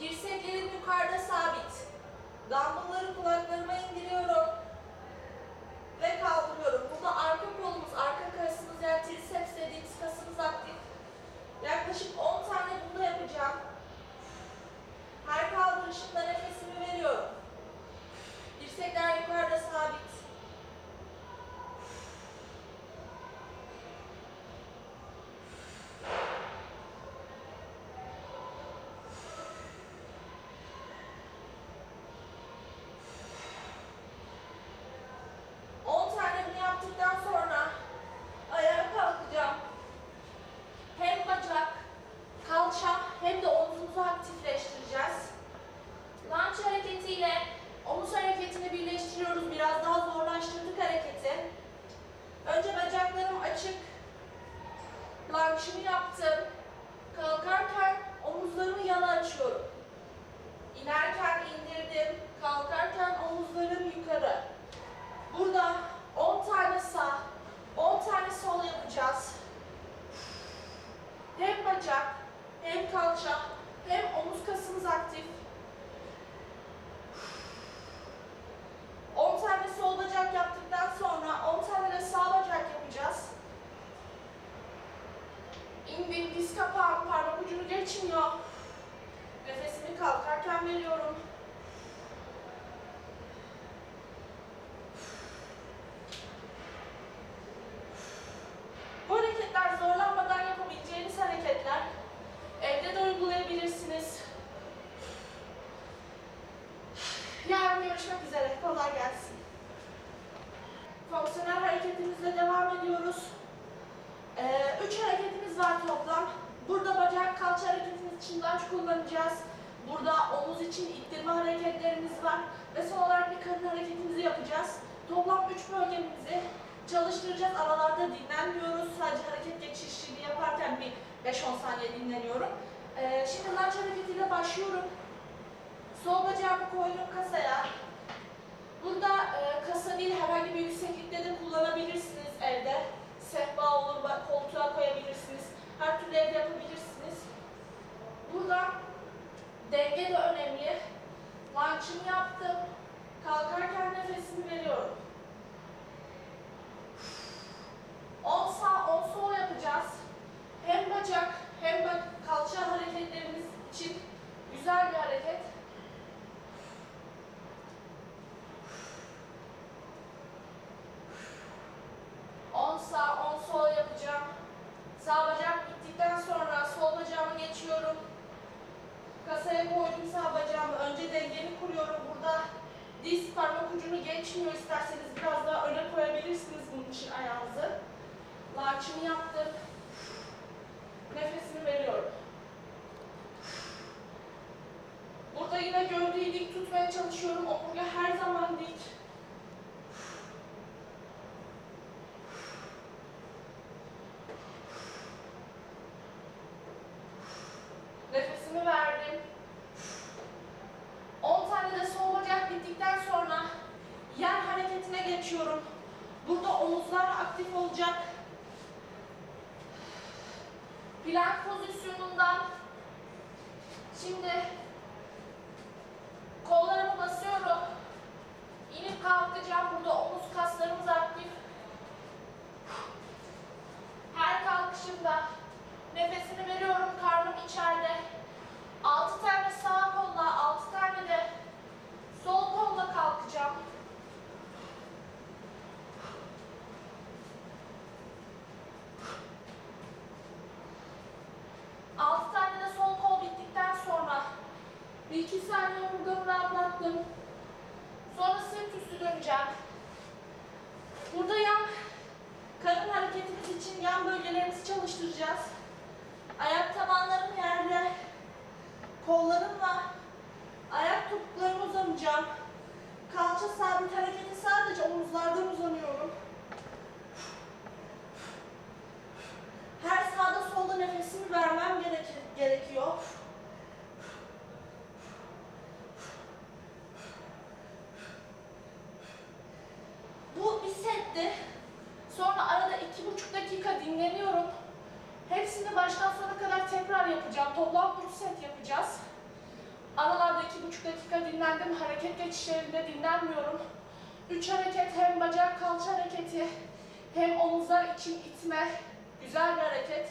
Dirseklerim yukarıda sabit. Dumbbellları kulaklarıma indiriyorum. Ve kaldırıyorum. Burada arka kolumuz, arka karısımız yani triceps dediğimiz kasımız aktif. Yaklaşık yapacağız. Burada omuz için ittirme hareketlerimiz var ve son olarak bir karın hareketimizi yapacağız. Toplam üç bölgemizi çalıştıracağız. Aralarda dinlenmiyoruz. Sadece hareket geçişini yaparken bir 5-10 saniye dinleniyorum. Ee, şimdi lunge hareketiyle başlıyorum. Sol bacağımı koydum kasaya. Burada e, kasa değil herhangi bir yükseklikte de kullanabilirsiniz evde. Sehpa olur, koltuğa koyabilirsiniz. Her türlü evde yapabilirsiniz. Burada Denge de önemli. Lunge'ımı yaptım. Kalkarken nefesimi veriyorum. 10 sağ 10 Geçişlerinde dinlenmiyorum. 3 hareket hem bacak kalça hareketi hem omuzlar için itme. Güzel bir hareket.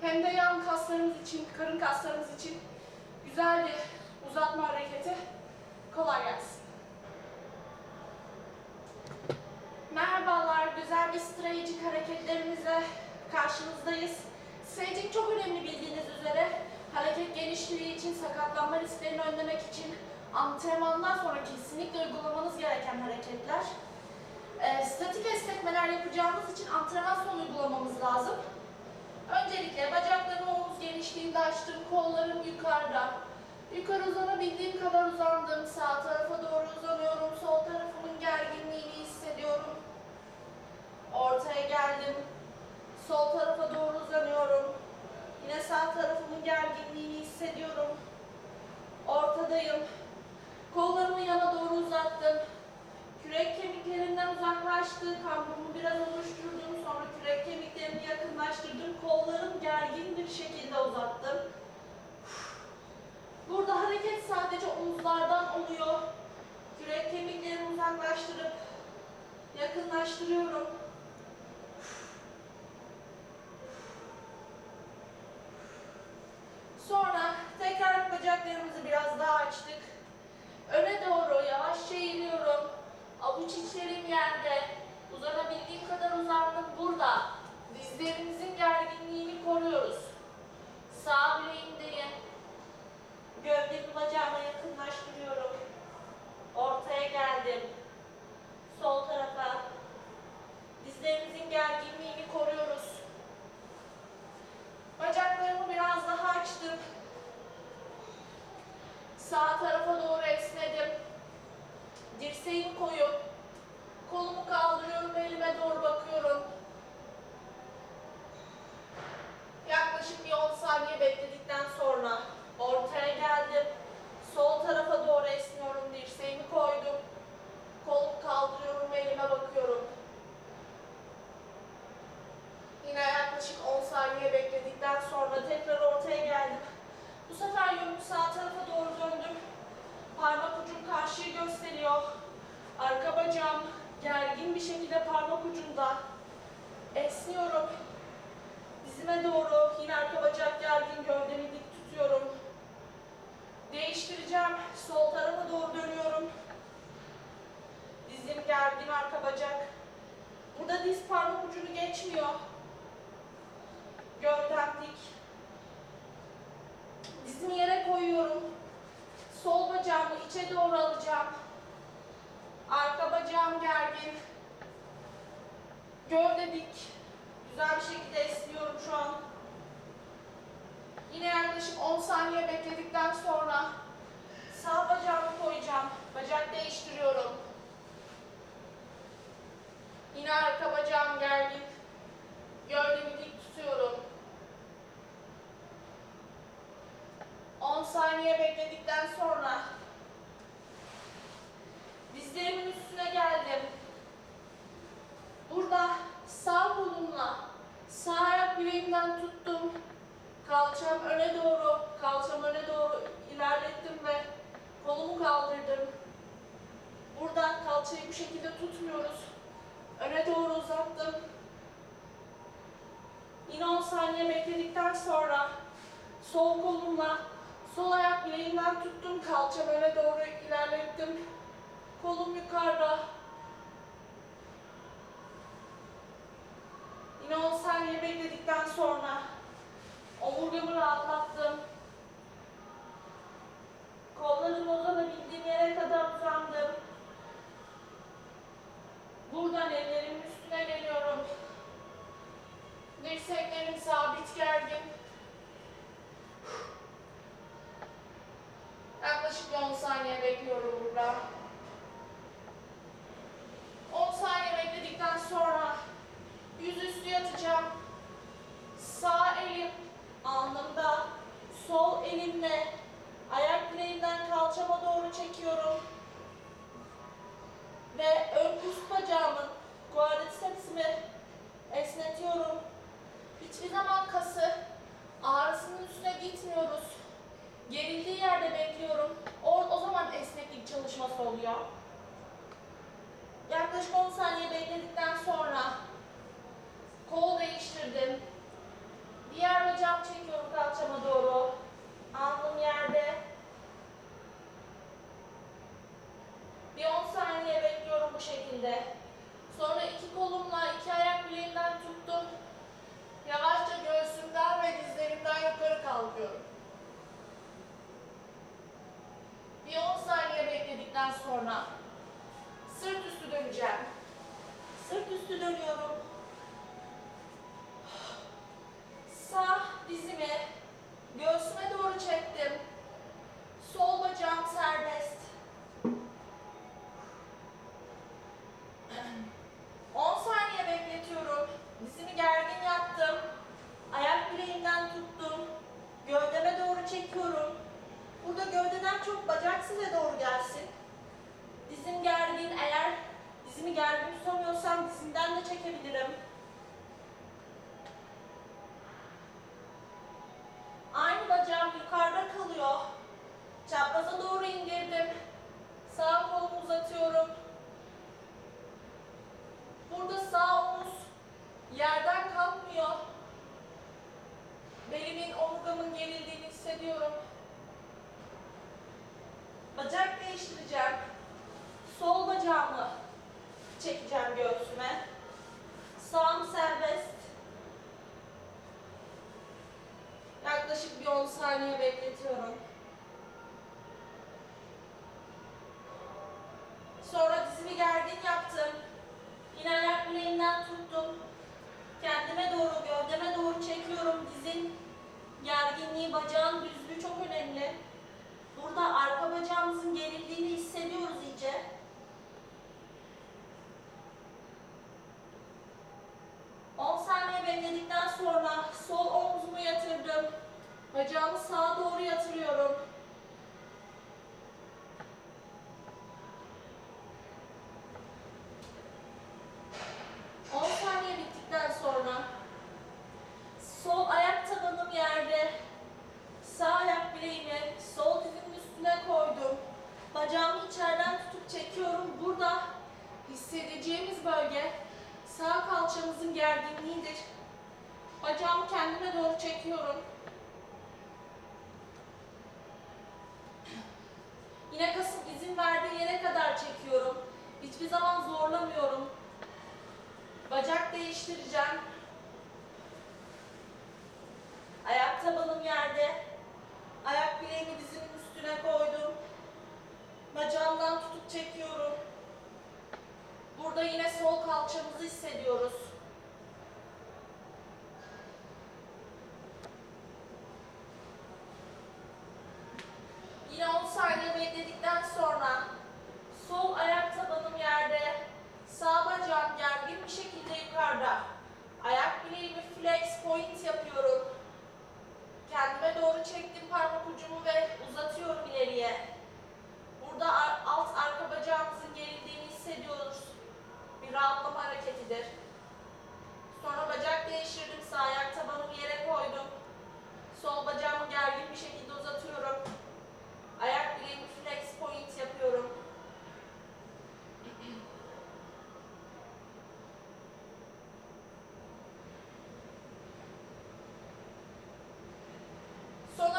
Hem de yan kaslarımız için, karın kaslarımız için güzel bir uzatma hareketi. Kolay gelsin. Merhabalar, güzel bir stretching hareketlerimizle karşınızdayız. Stretching çok önemli bildiğiniz üzere. Hareket genişliği için, sakatlanma risklerini önlemek için antrenmandan sonra kesinlikle uygulamanız gereken hareketler. Ee, statik esnetmeler yapacağımız için antrenman sonu uygulamamız lazım. Öncelikle bacaklarımı omuz genişliğinde açtım, kollarım yukarıda. Yukarı uzanabildiğim kadar uzandım. Sağ tarafa doğru uzanıyorum. Sol tarafımın gerginliğini hissediyorum. Ortaya geldim. Sol tarafa doğru uzanıyorum. Yine sağ tarafımın gerginliğini hissediyorum. Ortadayım. Kollarımı yana doğru uzattım. Kürek kemiklerinden uzaklaştı. Kamburumu biraz oluşturdum. Sonra kürek kemiklerimi yakınlaştırdım. Kollarım gergin bir şekilde uzattım. Burada hareket sadece omuzlardan oluyor. Kürek kemiklerimi uzaklaştırıp yakınlaştırıyorum. Sonra tekrar bacaklarımızı biraz daha açtık. Öne yavaşça eğiliyorum. Avuç içlerim yerde. Uzanabildiğim kadar uzandım burada. Dizlerimizin gerginliğini koruyoruz. Sağ bileğimdeyim. Gövdemi bacağıma yakınlaştırıyorum. Ortaya geldim. Sol tarafa. Dizlerimizin gerginliğini koruyoruz. Bacaklarımı biraz daha açtım. Sağ tarafa doğru esnedim. Dirseğimi koyup kolumu kaldırıyorum, elime doğru bakıyorum. Yaklaşık bir 10 saniye bekledikten sonra ortaya geldim. Sol tarafa doğru esniyorum, dirseğimi koydum. Kolumu kaldırıyorum ve elime bakıyorum. Yine yaklaşık 10 saniye bekledikten sonra tekrar ortaya geldim. Bu sefer yönümü sağ tarafa doğru döndüm. Parmak ucum karşıyı gösteriyor. Arka bacağım gergin bir şekilde parmak ucunda. Esniyorum. Dizime doğru yine arka bacak gergin gövdemi dik tutuyorum. Değiştireceğim. Sol tarafa doğru dönüyorum. Dizim gergin arka bacak. Burada diz parmak ucunu geçmiyor. Gövdem dik. Dizimi yere koyuyorum. Sol bacağımı içe doğru alacağım. Arka bacağım gergin. Gövde dik. Güzel bir şekilde esniyorum şu an. Yine yaklaşık 10 saniye bekledikten sonra sağ bacağımı koyacağım. Bacak değiştiriyorum. Yine arka bacağım gergin. Gövdemi dik tutuyorum. 10 saniye bekledikten sonra dizlerimin üstüne geldim. Burada sağ kolumla sağ ayak bileğimden tuttum. Kalçam öne doğru, kalçam öne doğru ilerlettim ve kolumu kaldırdım. Burada kalçayı bu şekilde tutmuyoruz. Öne doğru uzattım. Yine 10 saniye bekledikten sonra sol kolumla sol ayak bileğinden tuttum. Kalçam öne doğru ilerlettim. Kolum yukarıda. Yine 10 saniye bekledikten sonra omurgamı rahatlattım. Kollarım uzanabildiğim yere kadar uzandım. Buradan ellerimin üstüne geliyorum. Dirseklerim sabit gergin. Yaklaşık 10 saniye bekliyorum burada. 10 saniye bekledikten sonra yüzüstü yatacağım. Sağ elim alnımda, sol elimle ayak bileğimden kalçama doğru çekiyorum. Ve ön üst bacağımın quadricepsimi esnetiyorum. Hiçbir zaman kası ağrısının üstüne Gerildiği yerde bekliyorum. O, o zaman çalışması oluyor. Yaklaşık 10 saniye bekledikten sonra kol değiştirdim. Diğer bacağımı çekiyorum kalçama doğru. Alnım yerde. Bir 10 saniye bekliyorum bu şekilde. Sonra iki kolumla iki ayak bileğinden tuttum. Yavaşça göğsümden ve dizlerimden yukarı kalkıyorum. Bir 10 saniye bekledikten sonra sırt üstü döneceğim. Sırt üstü dönüyorum. Sağ dizimi göğsüme doğru çektim. Sol bacağım serbest. 10 saniye bekletiyorum. Dizimi gergin yaptım. Ayak bileğimden tuttum. Gövdeme doğru çekiyorum. Burada gövdeden çok bacak size doğru gelsin. Dizim gergin. Eğer dizimi gergin tutamıyorsam dizimden de çekebilirim. Aynı bacağım yukarıda kalıyor. Çapraza doğru indirdim. Sağ kolumu uzatıyorum. Burada sağ omuz yerden kalkmıyor. Belimin, omurgamın gerildiğini hissediyorum. Bacak değiştireceğim. Sol bacağımı çekeceğim göğsüme. Sağım serbest. Yaklaşık bir 10 saniye bekletiyorum. Sonra dizimi gergin yaptım. Yine ayak bileğinden tuttum. Kendime doğru, gövdeme doğru çekiyorum. Dizin gerginliği, bacağın düzlüğü çok önemli. Burada arka bacağımızın gerildiğini hissediyoruz iyice. Bekledikten sonra sol omzumu yatırdım. Bacağımı sağa doğru yatırıyorum. 10 saniye bittikten sonra sol ayak tabanım yerde, sağ ayak bileğimi sol dizimin üstüne koydum. Bacağımı içeriden tutup çekiyorum. Burada hissedeceğimiz bölge sağ kalçamızın gerginliğidir. Bacağımı kendime doğru çekiyorum. Yine kasım izin verdiği yere kadar çekiyorum. Hiçbir zaman zorlamıyorum. Bacak değiştireceğim. Ayak tabanım yerde. Ayak bileğimi dizimin üstüne koydum. Bacağımdan tutup çekiyorum. Burada yine sol kalçamızı hissediyoruz. Yine 10 saniye bekledikten sonra sol ayak tabanım yerde, sağ bacağım gergin bir şekilde yukarıda. Ayak bileğimi flex point yapıyorum. Kendime doğru çektim parmak ucumu ve uzatıyorum ileriye. Burada ar- alt arka bacağımızın gerildiğini hissediyoruz. Bir rahatlama hareketidir. Sonra bacak değiştirdim. Sağ ayak tabanımı yere koydum. Sol bacağımı gergin bir şekilde uzatıyorum. Ayak bileğimi flex point yapıyorum. Son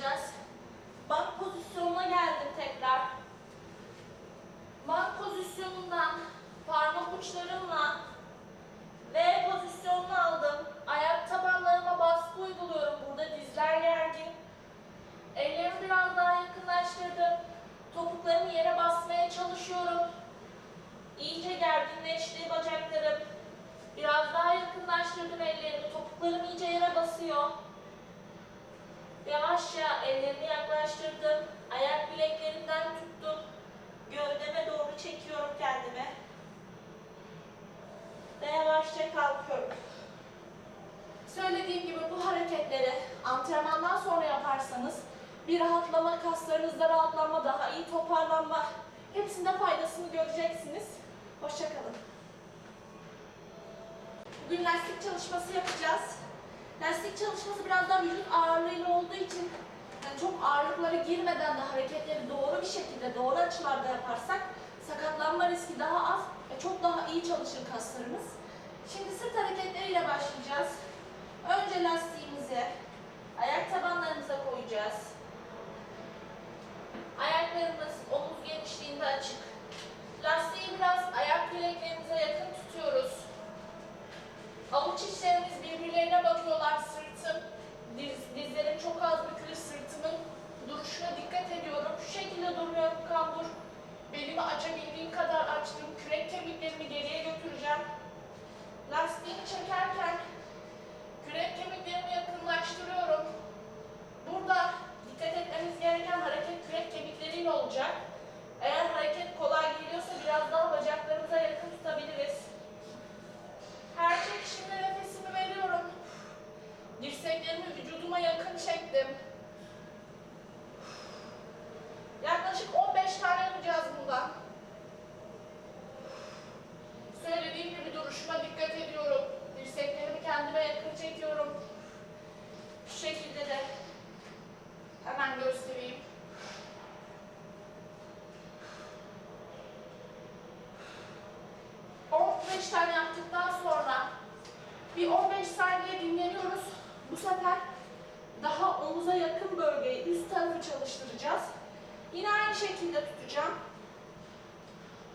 geçeceğiz. Bank pozisyonuna geldim tekrar. Bank pozisyonundan parmak uçlarımla V pozisyonunu aldım. Ayak tabanlarıma baskı uyguluyorum. Burada dizler gergin. Ellerimi biraz daha yakınlaştırdım. Topuklarımı yere basmaya çalışıyorum. İyice gerginleşti bacaklarım. Biraz daha yakınlaştırdım ellerimi. Topuklarım iyice yere basıyor. Yavaşça ellerimi yaklaştırdım. Ayak bileklerimden tuttum. Gövdeme doğru çekiyorum kendimi. Ve yavaşça kalkıyorum. Söylediğim gibi bu hareketleri antrenmandan sonra yaparsanız bir rahatlama, kaslarınızda rahatlanma, daha iyi toparlanma hepsinde faydasını göreceksiniz. Hoşçakalın. Bugün lastik çalışması yapacağız. Lastik çalışması biraz daha vücut ağırlığıyla olduğu için yani çok ağırlıkları girmeden de hareketleri doğru bir şekilde doğru açılarda yaparsak sakatlanma riski daha az ve çok daha iyi çalışır kaslarımız. Şimdi sırt hareketleriyle başlayacağız. Önce lastiğimizi ayak tabanlarımıza koyacağız. Ayaklarımız omuz genişliğinde açık. Lastiği biraz ayak bileklerimize yakın tutuyoruz. Avuç içlerimiz birbirlerine bakıyorlar sırtım. Diz, dizlerim çok az bükülür sırtımın duruşuna dikkat ediyorum. Şu şekilde durmuyorum kambur. Belimi açabildiğim kadar açtım. Kürek kemiklerimi geriye götüreceğim. Lastiğimi çekerken kürek kemiklerimi yakınlaştırıyorum. Burada dikkat etmemiz gereken hareket kürek kemikleriyle olacak. Eğer hareket kolay geliyorsa biraz daha bacaklarımıza yakın tutabiliriz. Her çekişimde nefesimi veriyorum. Dirseklerimi vücuduma yakın çektim. Yaklaşık 15 tane yapacağız bundan. Söylediğim gibi duruşuma dikkat ediyorum. Dirseklerimi kendime yakın çekiyorum. Şu şekilde de hemen göstereyim. beş tane yaptıktan sonra bir 15 saniye dinleniyoruz. Bu sefer daha omuza yakın bölgeyi, üst tarafı çalıştıracağız. Yine aynı şekilde tutacağım.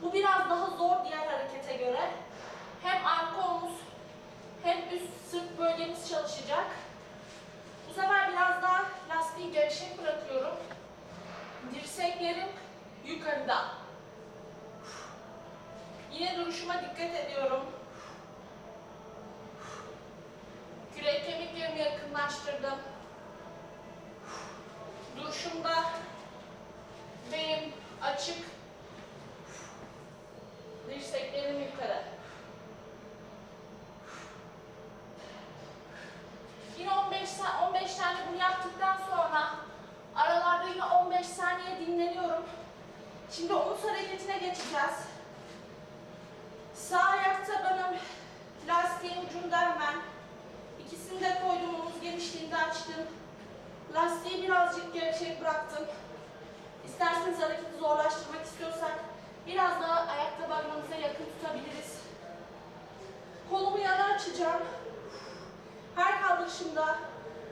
Bu biraz daha zor diğer harekete göre. Hem arka omuz hem üst sırt bölgemiz çalışacak. Bu sefer biraz daha lastiği gevşek bırakıyorum. Dirseklerim yukarıda. Yine duruşuma dikkat ediyorum. Kürek kemiklerimi yakınlaştırdım. Duruşumda benim açık. Dirseklerim yukarı. Yine 15, sa- 15 tane bunu yaptıktan sonra aralarda yine 15 saniye dinleniyorum. Şimdi omuz hareketine geçeceğiz. Sağ ayak tabanım lastiğin ucunda hemen. İkisini de koydum omuz genişliğinde açtım. Lastiği birazcık gevşek bıraktım. İsterseniz hareketi zorlaştırmak istiyorsak biraz daha ayak tabanlarımıza yakın tutabiliriz. Kolumu yana açacağım. Her kaldırışımda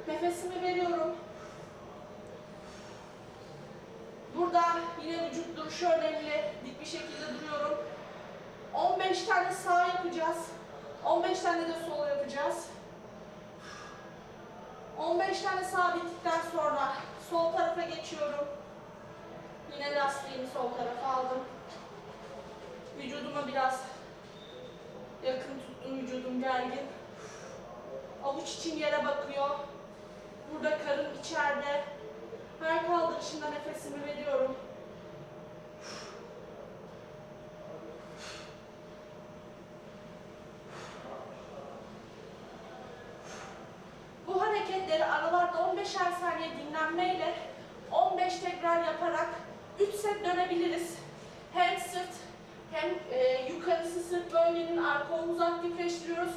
nefesimi veriyorum. Burada yine vücut duruşu önemli. Dik bir şekilde duruyorum. 15 tane sağ yapacağız. 15 tane de sol yapacağız. 15 tane sağ bittikten sonra sol tarafa geçiyorum. Yine lastiğimi sol tarafa aldım. Vücuduma biraz yakın tuttum. Vücudum gergin. Avuç için yere bakıyor. Burada karın içeride. Her kaldırışında nefesimi veriyorum. Bu hareketleri aralarda 15'er saniye dinlenmeyle 15 tekrar yaparak 3 set dönebiliriz. Hem sırt hem e, yukarısı sırt bölgenin arka omuzu aktifleştiriyoruz.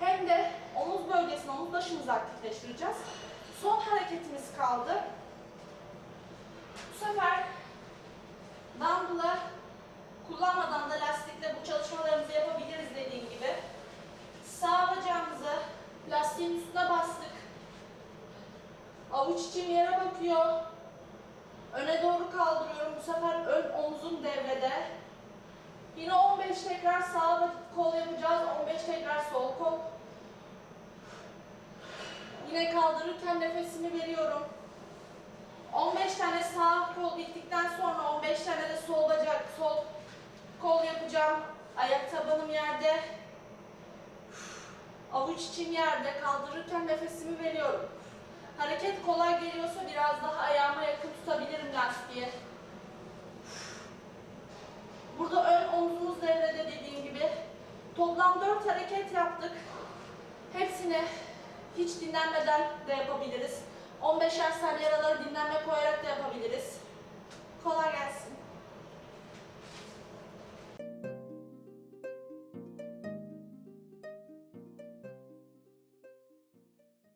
Hem de omuz bölgesini, omuz başımızı aktifleştireceğiz. Son hareketimiz kaldı. Sefer dumbbell'ı kullanmadan da lastikle bu çalışmalarımızı yapabiliriz dediğim gibi. Sağ bacağımızı lastiğin üstüne bastık. Avuç içim yere bakıyor. Öne doğru kaldırıyorum. Bu sefer ön omzum devrede. Yine 15 tekrar sağ kol yapacağız. 15 tekrar sol kol. Yine kaldırırken nefesimi veriyorum. 15 tane sağ kol bittikten sonra 15 tane de sol bacak, sol kol yapacağım. Ayak tabanım yerde. Avuç içim yerde. Kaldırırken nefesimi veriyorum. Hareket kolay geliyorsa biraz daha ayağıma yakın tutabilirim lastiği. Burada ön omzumuz devrede dediğim gibi. Toplam 4 hareket yaptık. Hepsini hiç dinlenmeden de yapabiliriz. 15'er saniye araları dinlenme koyarak da yapabiliriz. Kolay gelsin.